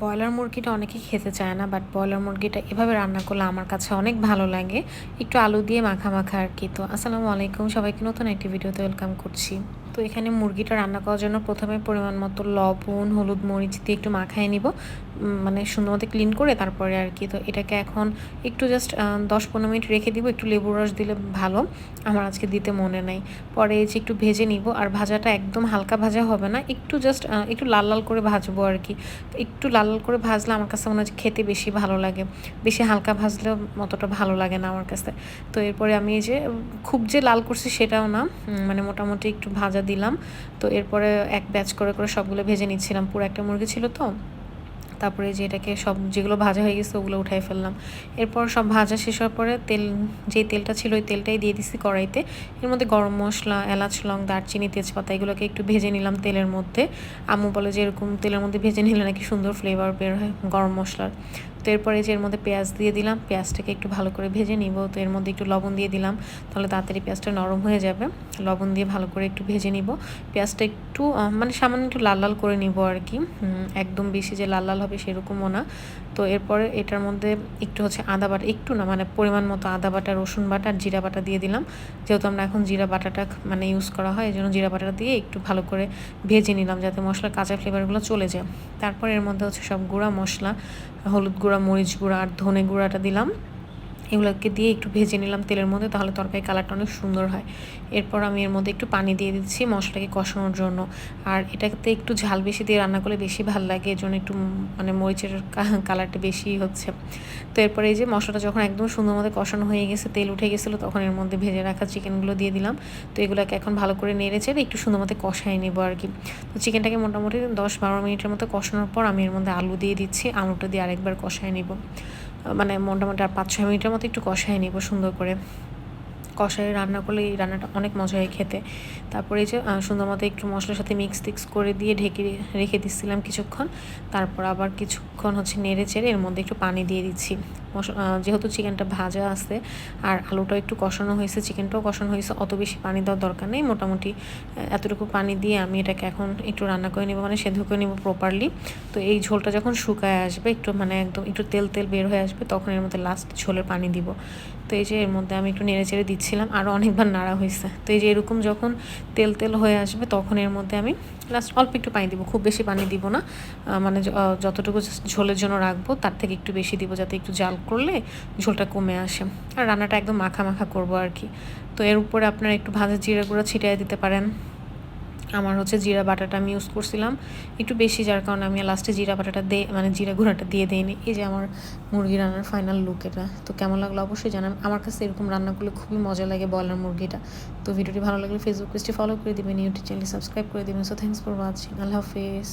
Broiler মুরগিটা অনেকে খেতে চায় না বাট ব্রয়লার মুরগিটা এভাবে রান্না করলে আমার কাছে অনেক ভালো লাগে। একটু আলু দিয়ে মাখা মাখা আর কি। তো আসসালামু আলাইকুম, সবাইকে নতুন একটি ভিডিওতে ওয়েলকাম করছি। তো এখানে মুরগিটা রান্না করার জন্য প্রথমে পরিমাণ মতো লবণ, হলুদ মরিচ দিয়ে একটু মাখায় নিব। মানে সুন্দর মতো ক্লিন করে তারপরে আর কি। তো এটাকে এখন একটু জাস্ট দশ পনেরো মিনিট রেখে দিব, একটু লেবু রস দিলে ভালো। আমার আজকে দিতে মনে নাই। পরে যে একটু ভেজে নিব, আর ভাজাটা একদম হালকা ভাজা হবে না, একটু জাস্ট একটু লাল লাল করে ভাজবো আর কি। একটু লাল লাল করে ভাজলে আমার কাছে মনে হয় খেতে বেশি ভালো লাগে। বেশি হালকা ভাজলে অতটা ভালো লাগে না আমার কাছে। তো এরপরে আমি এই যে, খুব যে লাল করছি সেটাও না মানে মোটামুটি একটু ভাজা দিলাম। তো এরপরে এক ব্যাচ করে করে সবগুলো ভেজে নিচ্ছিলাম। পুরো একটা মুরগি ছিল তো। তারপরে যে এটাকে সব যেগুলো ভাজা হয়ে গেছে ওগুলো উঠাই ফেললাম। এরপর সব ভাজা শেষ হওয়ার পরে তেল, যে তেলটা ছিল ওই তেলটাই দিয়ে দিছি কড়াইতে। এর মধ্যে গরম মশলা, এলাচ, লং, দারচিনি, তেজপাতা এগুলোকে একটু ভেজে নিলাম তেলের মধ্যে। আম্মু বলে যে এরকম তেলের মধ্যে ভেজে নিলে নাকি সুন্দর ফ্লেভার বের হয় গরম মশলার। তো এরপরে যে এর মধ্যে পেঁয়াজ দিয়ে দিলাম, পেঁয়াজটাকে একটু ভালো করে ভেজে নিব। তো এর মধ্যে একটু লবণ দিয়ে দিলাম, তাহলে তাড়াতাড়ি পেঁয়াজটা নরম হয়ে যাবে। লবণ দিয়ে ভালো করে একটু ভেজে নিব। পেঁয়াজটা একটু মানে সামান্য একটু লাল লাল করে নিব আর কি। একদম বেশি যে লাল লাল হবে সেরকমও না। তো এরপরে এটার মধ্যে একটু হচ্ছে আদা বাটা, একটু না মানে পরিমাণ মতো আদা বাটা, রসুন বাটা আর জিরা বাটা দিয়ে দিলাম। যেহেতু আমরা এখন জিরা বাটাটা মানে ইউজ করা হয় এই জন্য জিরা বাটাটা দিয়ে একটু ভালো করে ভেজে নিলাম, যাতে মশলার কাঁচা ফ্লেভারগুলো চলে যায়। তারপর এর মধ্যে হচ্ছে সব গুঁড়া মশলা, হলুদ গুঁড়া মরিচ গুঁড়া আর ধনে গুঁড়াটা দিলাম। এগুলোকে দিয়ে একটু ভেজে নিলাম তেলের মধ্যে, তাহলে তরকারি কালারটা অনেক সুন্দর হয়। এরপর আমি এর মধ্যে একটু পানি দিয়ে দিচ্ছি মশলাকে কষানোর জন্য। আর এটাতে একটু ঝাল বেশি দিয়ে রান্না করলে বেশি ভালো লাগে, এর জন্য একটু মানে মরিচের কালারটা বেশি হচ্ছে। তো এরপরে এই যে মশলাটা যখন একদম সুন্দর মতো কষানো হয়ে গেছে, তেল উঠে গেছিল, তখন এর মধ্যে ভেজে রাখা চিকেনগুলো দিয়ে দিলাম। তো এগুলোকে এখন ভালো করে নেড়ে চেড়ে একটু সুন্দর মতো কষাই নেব আর কি। তো চিকেনটাকে মোটামুটি দশ বারো মিনিটের মতো কষানোর পর আমি এর মধ্যে আলু দিয়ে দিচ্ছি আলুটা দিয়ে আরেকবার কষাই নেব। মানে মোটামুটি আর পাঁচ, ছয় মিনিটের মতো একটু কষাই নিব সুন্দর করে। কষায় রান্না করলে এই রান্নাটা অনেক মজা হয় খেতে। তারপরে এই যে সুন্দর মতো একটু মশলার সাথে মিক্স টিক্স করে দিয়ে ঢেকে রেখে দিচ্ছিলাম কিছুক্ষণ। তারপর আবার কিছুক্ষণ হচ্ছে নেড়ে চেড়ে এর মধ্যে একটু পানি দিয়ে দিচ্ছি। যেহেতু চিকেনটা ভাজা আছে আর আলুটাও একটু কষানো হয়েছে, চিকেনটাও কষানো হয়েছে, অত বেশি পানি দেওয়ার দরকার নেই। মোটামুটি এতটুকু পানি দিয়ে আমি এটাকে এখন একটু রান্না করে নেব মানে সেদ্ধ করে নেব প্রপারলি তো এই ঝোলটা যখন শুকায় আসবে, একটু মানে একদম একটু তেল তেল বের হয়ে আসবে, তখন এর মধ্যে লাস্ট ঝোলের পানি দিব। তো এই যে এর মধ্যে আমি একটু নেড়ে চেড়ে দিচ্ছিলাম আরও অনেকবার নাড়া হয়েছে। তো এই যে এরকম যখন তেল তেল হয়ে আসবে, তখন এর মধ্যে আমি লাস্ট অল্প একটু পানি দিব, খুব বেশি পানি দিব না। মানে যতটুকু ঝোলের জন্য রাখব, তার থেকে একটু বেশি দিব যাতে একটু জাল করলে ঝোলটা কমে আসে। আর রান্নাটা একদম মাখা মাখা করব আর কি। তো এর উপরে আপনারা একটু ভাজা জিরা গুঁড়া ছিটিয়ে দিতে পারেন। আমার হচ্ছে জিরা বাটাটা আমি ইউজ করছিলাম। একটু বেশি যার কারণে আমি লাস্টে জিরা বাটাটা দে মানে জিরা গুঁড়াটা দিয়ে দিইনি। এই যে আমার মুরগি রান্নার ফাইনাল লুক এটা। তো কেমন লাগল অবশ্যই জানান। আমার কাছে এরকম রান্না করলে খুবই মজা লাগে বলার মুরগিটা। তো ভিডিওটি ভালো লাগলে ফেসবুক পেজটি ফলো করে দেবেন ইউটিউব চ্যানেল সাবস্ক্রাইব করে দেবেন। সো থ্যাংকস ফর ওয়াচিং আল্লাহ হাফেজ।